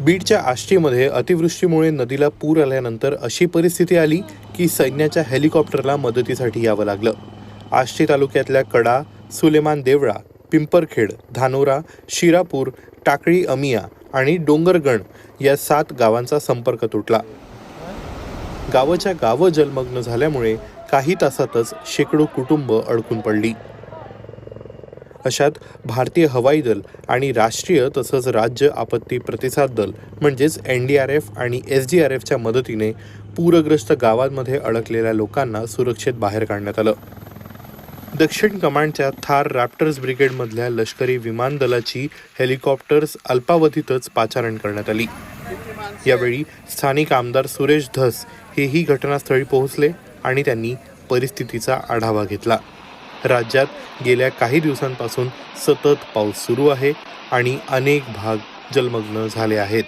बीडच्या आष्टीमध्ये अतिवृष्टीमुळे नदीला पूर आल्यानंतर अशी परिस्थिती आली की सैन्याच्या हेलिकॉप्टरला मदतीसाठी यावं लागलं. आष्टी तालुक्यातल्या कडा सुलेमान देवळा पिंपरखेड धानोरा शिरापूर टाकळी अमिया आणि डोंगरगण या सात गावांचा संपर्क तुटला. गावाच्या गावं जलमग्न झाल्यामुळे काही तासातच शेकडो कुटुंब अडकून पडली. अशात भारतीय हवाई दल आणि राष्ट्रीय तसंच राज्य आपत्ती प्रतिसाद दल म्हणजेच एन डी आर एफ आणि एस डी आर एफच्या मदतीने पूरग्रस्त गावांमध्ये अडकलेल्या लोकांना सुरक्षित बाहेर काढण्यात आलं. दक्षिण कमांडच्या थार रॅप्टर्स ब्रिगेडमधल्या लष्करी विमान दलाची हेलिकॉप्टर्स अल्पावधीतच पाचारण करण्यात आली. यावेळी स्थानिक आमदार सुरेश धस हेही घटनास्थळी पोहोचले आणि त्यांनी परिस्थितीचा आढावा घेतला. राज्यात गेल्या काही दिवसांपासून सतत पाऊस सुरू आहे आणि अनेक भाग जलमग्न झाले आहेत.